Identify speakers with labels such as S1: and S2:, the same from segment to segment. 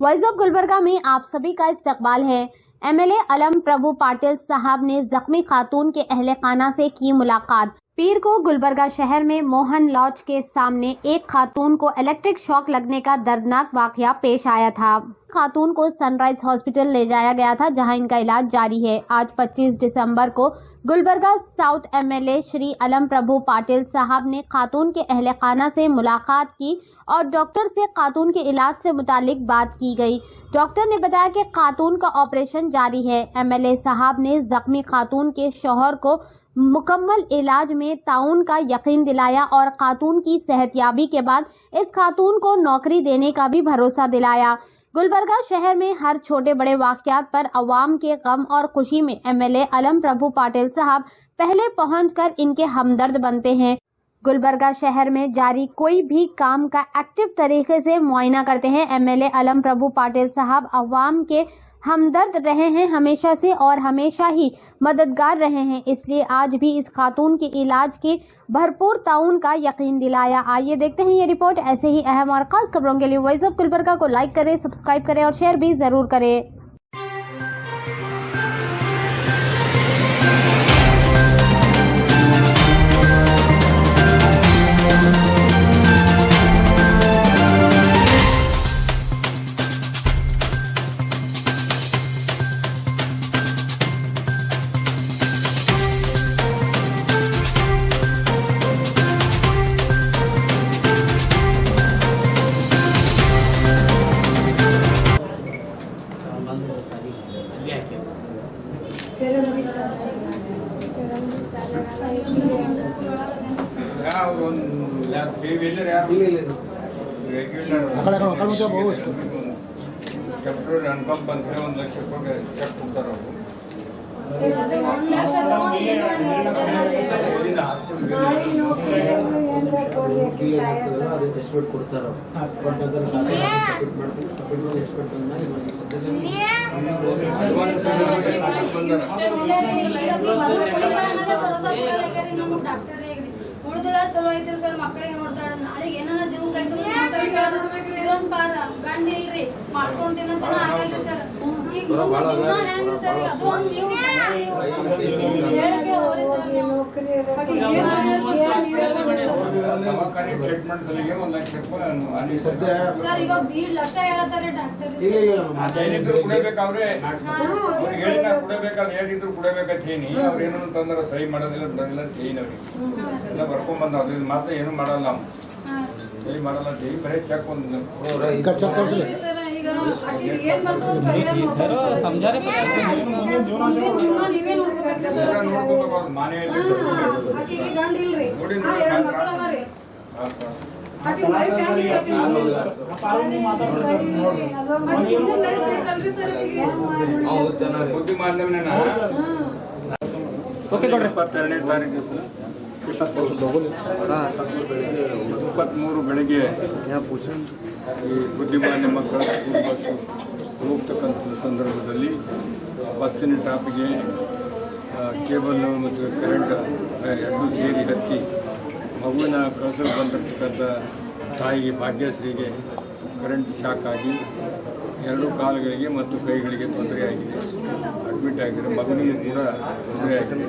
S1: Voice of Gulbarga में आप सभी का इस्तकबाल है। एमएलए अलम प्रभु पाटिल साहब ने जख्मी खातून के अहल खाना से की मुलाकात। पीर को गुलबर्गा शहर में मोहन लॉज के सामने एक खातून को इलेक्ट्रिक शॉक लगने का दर्दनाक वाकया पेश आया था। खातून को सनराइज हॉस्पिटल ले जाया गया था, जहाँ इनका इलाज जारी है। आज 25 दिसंबर को गुलबर्गा साउथ एमएलए श्री अलम प्रभु पाटिल साहब ने खातून के अहले खाना से मुलाकात की और डॉक्टर से खातून के इलाज से मुतालिक बात की गई। डॉक्टर ने बताया कि खातून का ऑपरेशन जारी है। एमएलए साहब ने जख्मी खातून के शोहर को मुकम्मल इलाज में ताउन का यकीन दिलाया और खातून की सेहतयाबी के बाद इस खातून को नौकरी देने का भी भरोसा दिलाया। गुलबर्गा शहर में हर छोटे बड़े वाकयात पर अवाम के गम और खुशी में एमएलए अलम प्रभु पाटिल साहब पहले पहुंचकर इनके हमदर्द बनते हैं। गुलबर्गा शहर में जारी कोई भी काम का एक्टिव तरीके से मुआयना करते हैं एमएलए अलम प्रभु पाटिल साहब अवाम के हमदर्द रहे हैं हमेशा से और हमेशा ही मददगार रहे हैं, इसलिए आज भी इस खातून के इलाज के भरपूर ताउन का यकीन दिलाया। आइए देखते हैं ये रिपोर्ट। ऐसे ही अहम और खास खबरों के लिए वॉइस ऑफ़ गुलबर्गा को लाइक करें, सब्सक्राइब करें और शेयर भी ज़रूर करें।
S2: ಡಾಕ್ಟರ್ ಅನ್ಕೊಂಡ್ ಬಂದ್ರೆ ಒಂದು ಲಕ್ಷ ರೂಪಾಯಿ ಚೆಕ್ ಕೊಡ್ತಾರ ಅವರು ಇಲ್ಲಿಂದ
S3: ಅದು ಎಸ್ಟಿಮೇಟ್ ಕೊಡ್ತಾರ ಬಟ್ ಅದನ್ನ ಸಬ್ಮಿಟ್ ಮಾಡ್ತೀವಿ ಸಬ್ಮಿಟ್ ಮಾಡಿ ಎಸ್ಟಿಮೇಟ್ ಬಂದ್ಮೇಲೆ ಇವಾಗ ಸದ್ಯದಲ್ಲಿ
S4: ಉಳಿದಳ ಚಲೋ ಐತ್ರಿ ಸರ್ ಮಕ್ಕಳಿಗೆ ನೋಡ್ತಾಳ ನಾಳೆಗೆ ಏನಾರ ಜೀವನ ಇದೊಂದ್ ಪಾರ, ಗಂಡ ಇಲ್ರಿ ಮಾಡ್ಕೊಂಡ್ ತಿನ್ನಂತನ ಆಗಲ್ರಿ ಸರ್. ಈಗ ಮುಂದೆ ಜೀವನ ಹೆಂಗ್ರಿ ಸರ್? ಅದು ಒಂದ್ ನೀವು ಹೇಳಕ್ಕೆ ಹೋಗ್ರಿ ಸರ್ ನೀವು
S2: ಹೇಳಿದ್ರು ಕುಡಬೇಕಂತ ಹೇಳಿ ಅವ್ರು ಏನೋ ತಂದ್ರೆ ಸಹಿ ಮಾಡೋದಿಲ್ಲ ಬಿಡೋದಿಲ್ಲ ಅಂತ ಹೇಳಿ ಅವ್ರಿಗೆ. ಎಲ್ಲ ಬರ್ಕೊಂಡ್ ಬಂದ ಮಾತ್ರ ಏನು ಮಾಡಲ್ಲ ನಾವು ಸಹಿ ಮಾಡಲ್ಲ ಅಂತ ಹೇಳಿ ಬರೀ ಚೆಕ್ ಒಂದು
S3: ಈ ಕಡೆ ಚೆಕ್ ಕಳ್ಸಲಿ
S2: ಎಲ್ಲ ನೋಡ್ಕೊಂಡು ಬರೋದು ಮಾನವೀಯತೆ ನೋಡಿ ನೋಡಿ ಬುದ್ಧಿ ಮಾಧ್ಯಮನ ಇಪ್ಪತ್ತೆರಡನೇ ತಾರೀಕು ಇಪ್ಪತ್ತ್ಮೂರು ಬೆಳಗ್ಗೆ ಈ ಬುದ್ಧಿಮಾನ್ಯ ಮಕ್ಕಳ ಸ್ಕೂಲ್ ಬಸ್ಸು ಹೋಗ್ತಕ್ಕಂಥ ಸಂದರ್ಭದಲ್ಲಿ ಬಸ್ಸಿನ ಟಾಪಿಗೆ ಕೇಬಲ್ ಮತ್ತು ಕರೆಂಟ್ ಎರಡು ಸೇರಿ ಹತ್ತಿ ಮಗುವಿನ ಕಳಿಸಲು ಬಂದಿರತಕ್ಕಂಥ ತಾಯಿಗೆ, ಭಾಗ್ಯಶ್ರೀಗೆ ಕರೆಂಟ್ ಶಾಕ್ ಆಗಿ ಎರಡೂ ಕಾಲುಗಳಿಗೆ ಮತ್ತು ಕೈಗಳಿಗೆ ತೊಂದರೆಯಾಗಿದೆ ಅಡ್ಮಿಟ್ ಆಗಿದೆ ಮಗನಿಗೆ ಕೂಡ ತೊಂದರೆಯಾಗಿದೆ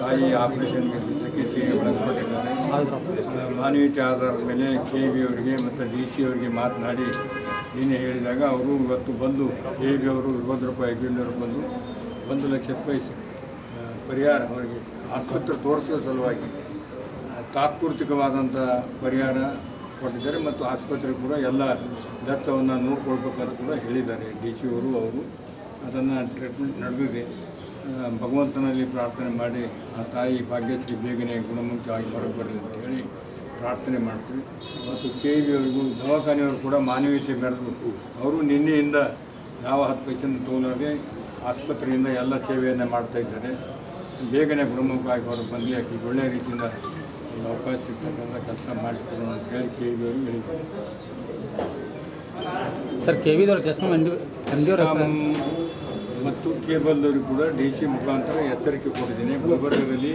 S2: ತಾಯಿ ಆಪರೇಷನ್ಗೆ ಚಿಕಿತ್ಸೆಗೆ ಒಳಪಟ್ಟಿದ್ದಾರೆ ಮಾನವೀಯತೆ ಆಧಾರದ ಮೇಲೆ ಕೆ ಬಿ ಅವರಿಗೆ ಮತ್ತು ಡಿ ಸಿ ಅವರಿಗೆ ಮಾತನಾಡಿ ನಿನ್ನೆ ಹೇಳಿದಾಗ ಅವರು ಇವತ್ತು ಬಂದು ಕೆ ಬಿ ಅವರು ಇಪ್ಪತ್ತು ರೂಪಾಯಿ ಅಗ್ರಿನವರು ಬಂದು ಒಂದು ಲಕ್ಷ ರೂಪಾಯಿ ಪರಿಹಾರ ಅವರಿಗೆ ಆಸ್ಪತ್ರೆ ತೋರಿಸುವ ಸಲುವಾಗಿ ತಾತ್ಪೂರ್ತಿಕವಾದಂಥ ಪರಿಹಾರ ಕೊಟ್ಟಿದ್ದಾರೆ ಮತ್ತು ಆಸ್ಪತ್ರೆ ಕೂಡ ಎಲ್ಲ ವೆಚ್ಚವನ್ನು ನೋಡ್ಕೊಳ್ಬೇಕಂತ ಕೂಡ ಹೇಳಿದ್ದಾರೆ ಡಿ ಸಿ ಅವರು ಅವರು ಅದನ್ನು ಟ್ರೀಟ್ಮೆಂಟ್ ನಡೆದಿದೆ ಭಗವಂತನಲ್ಲಿ ಪ್ರಾರ್ಥನೆ ಮಾಡಿ ಆ ತಾಯಿ ಭಾಗ್ಯಶ್ರೀ ಬೇಗನೆ ಗುಣಮುಖವಾಗಿ ಹೊರಗೆ ಬರಲಿ ಅಂತ ಹೇಳಿ ಪ್ರಾರ್ಥನೆ ಮಾಡ್ತೀವಿ. ಮತ್ತು ಕೆ ವಿ ಅವರಿಗೂ ದವಾಖಾನೆಯವರು ಕೂಡ ಮಾನವೀಯತೆ ಮೆರೆದು ಅವರು ನಿನ್ನೆಯಿಂದ ಯಾವ ಹತ್ತು ಪೈಸೆಯನ್ನು ತೋಲಾಗಿ ಆಸ್ಪತ್ರೆಯಿಂದ ಎಲ್ಲ ಸೇವೆಯನ್ನು ಮಾಡ್ತಾ ಇದ್ದಾರೆ. ಬೇಗನೆ ಗುಣಮುಖವಾಗಿ ಹೊರಗೆ ಬಂದು ಆಕೆ ಒಳ್ಳೆಯ ರೀತಿಯಿಂದ ಒಂದು ಅವಕಾಶ ಸಿಗ್ತಕ್ಕಂಥ ಕೆಲಸ ಮಾಡಿಸ್ಕೊಡೋಣ ಅಂತ ಹೇಳಿ ಕೆ ವಿ ಅವರು ಹೇಳಿದ್ದಾರೆ.
S5: ಸರ್ ಕೆ ವಿ ಡಿ ಹೆಸರು?
S2: ಮತ್ತು ಕೇಬಲ್ದವ್ರಿಗೆ ಕೂಡ ಡಿ ಸಿ ಮುಖಾಂತರ ಎಚ್ಚರಿಕೆ ಕೊಟ್ಟಿದ್ದೀನಿ. ಗುಲ್ಬರ್ಗದಲ್ಲಿ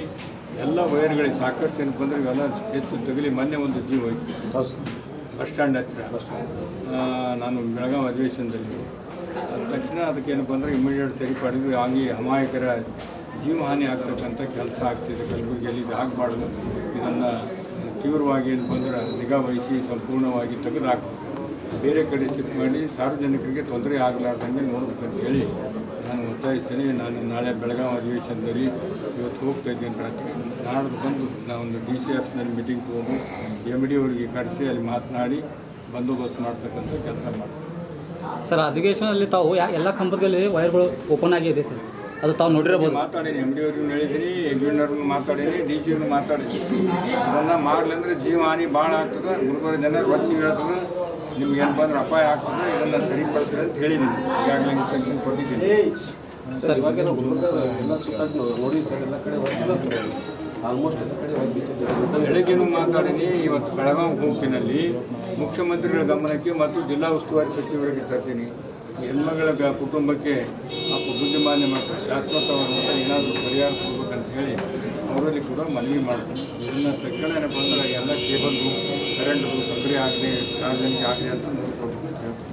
S2: ಎಲ್ಲ ವೈರ್ಗಳಿಗೆ ಸಾಕಷ್ಟು ಏನು ಬಂದರೆ ಇವೆಲ್ಲ ಹೆಚ್ಚು ತಗಲಿ ಮೊನ್ನೆ ಒಂದು ಜೀವ ಹೋಯ್ತು.
S6: ಬಸ್ ಸ್ಟ್ಯಾಂಡ್ ಹತ್ತಿರ ನಾನು ಬೆಳಗಾವಿ ಅಧಿವೇಶನದಲ್ಲಿ ಅದ ತಕ್ಷಣ ಅದಕ್ಕೆ ಏನಪ್ಪ ಅಂದರೆ ಇಮಿಡಿಯೇಟ್ ಸರಿಪಡಿದು ಹಂಗೆ ಅಮಾಯಕರ ಜೀವಹಾನಿ ಆಗ್ತಕ್ಕಂಥ ಕೆಲಸ ಆಗ್ತಿದೆ. ಕಲಬುರಗಿಯಲ್ಲಿ ಇದು ಆಗಬಾರ್ದು ಇದನ್ನು ತೀವ್ರವಾಗಿ ಏನು ಬಂದ್ರೆ ನಿಗಾ ವಹಿಸಿ ಸಂಪೂರ್ಣವಾಗಿ ತೆಗೆದು ಹಾಕಬೇಕು. ಬೇರೆ ಕಡೆ ಶಿಫ್ಟ್ ಮಾಡಿ ಸಾರ್ವಜನಿಕರಿಗೆ ತೊಂದರೆ ಆಗಲಾರ್ದಂಗೆ ನೋಡಬೇಕಂತ ಹೇಳಿ ನಾನು ಒತ್ತಾಯಿಸ್ತೇನೆ. ನಾನು ನಾಳೆ ಬೆಳಗಾವಿ ಅಧಿವೇಶನದಲ್ಲಿ ಇವತ್ತು ಹೋಗ್ತಾ ಇದ್ದೇನೆ ರಾತ್ರಿ. ನಾಡ್ದು ಬಂದು ನಾವೊಂದು ಡಿ ಸಿ ಎಫ್ನಲ್ಲಿ ಮೀಟಿಂಗ್ ತೊಗೊಂಡು ಎಂ ಡಿ ಅವರಿಗೆ ಕರೆಸಿ ಅಲ್ಲಿ ಮಾತನಾಡಿ ಬಂದೋಬಸ್ತ್ ಮಾಡ್ತಕ್ಕಂಥ ಕೆಲಸ ಮಾಡ್ತೀನಿ
S5: ಸರ್ ಅಧಿವೇಶನದಲ್ಲಿ ತಾವು ಎಲ್ಲ ಕಂಬದಲ್ಲಿ ವೈರ್ಗಳು ಓಪನ್ ಆಗಿದೆ ಸರ್. ಅದು ತಾವು ನೋಡಿರಬಹುದು.
S6: ಮಾತಾಡೀನಿ ಎಂ ಡಿ ಅವ್ರಿಗೂ ಹೇಳಿದ್ದೀನಿ ಎಂಜಿನಿಯರ್ಗೂ ಮಾತಾಡೀನಿ ಡಿ ಸಿ ಅವ್ರಿಗೂ ಮಾತಾಡಿದ್ದೀನಿ ಅದನ್ನು ಮಾಡಲಂದ್ರೆ ಜೀವಹಾನಿ ಭಾಳ ಆಗ್ತದೆ. ಗುಲ್ಬರ್ಗ ಜನ ರೊಚ್ಚಿಗೆ ಹೇಳ್ತದೆ. ನಿಮ್ಗೆ ಏನು ಬಂದ್ರೆ ಅಪಾಯ ಆಗ್ತದೆ. ಇದನ್ನು ಸರಿಪಡಿಸ್ರಿ ಅಂತ ಹೇಳಿದ್ದೀನಿ ಈಗಾಗಲೇ ಕೊಟ್ಟಿದ್ದೀನಿ.
S7: ಸರ್ ಇವಾಗ ಎಲ್ಲ ಸುತ್ತಾಗಿ ನೋಡಿ ಸರ್ ಎಲ್ಲ ಕಡೆ ಆಲ್ಮೋಸ್ಟ್ ಎಲ್ಲ ಕಡೆ ಹೋಗಿ ಬೀಚ್
S6: ಬೆಳಗ್ಗೆನೂ ಮಾತಾಡೀನಿ ಇವತ್ತು ಬೆಳಗಾವಿ ಗುಂಪಿನಲ್ಲಿ ಮುಖ್ಯಮಂತ್ರಿಗಳ ಗಮನಕ್ಕೆ ಮತ್ತು ಜಿಲ್ಲಾ ಉಸ್ತುವಾರಿ ಸಚಿವರಿಗೆ ತರ್ತೀನಿ. ಹೆಣ್ಮಗಳ ಕುಟುಂಬಕ್ಕೆ ಆ ಬುದ್ಧಿಮಾನ್ಯ ಮತ್ತು ಶಾಶ್ವತವಾದಂಥ ಏನಾದರೂ ಪರಿಹಾರ ಕೊಡ್ಬೇಕಂತ ಹೇಳಿ ಅವರಲ್ಲಿ ಕೂಡ ಮನವಿ ಮಾಡ್ತೀನಿ. ಇದನ್ನು ತಕ್ಷಣ ಏನಪ್ಪ ಅಂದ್ರೆ ಎಲ್ಲ ಕೇಬಲ್ದು ಕರೆಂಟ್ದು ತೊಂದರೆ ಆಗಲಿ ಸಾರ್ವಜನಿಕ ಆಗಲಿ ಅಂತ ಹೇಳ್ತೀನಿ.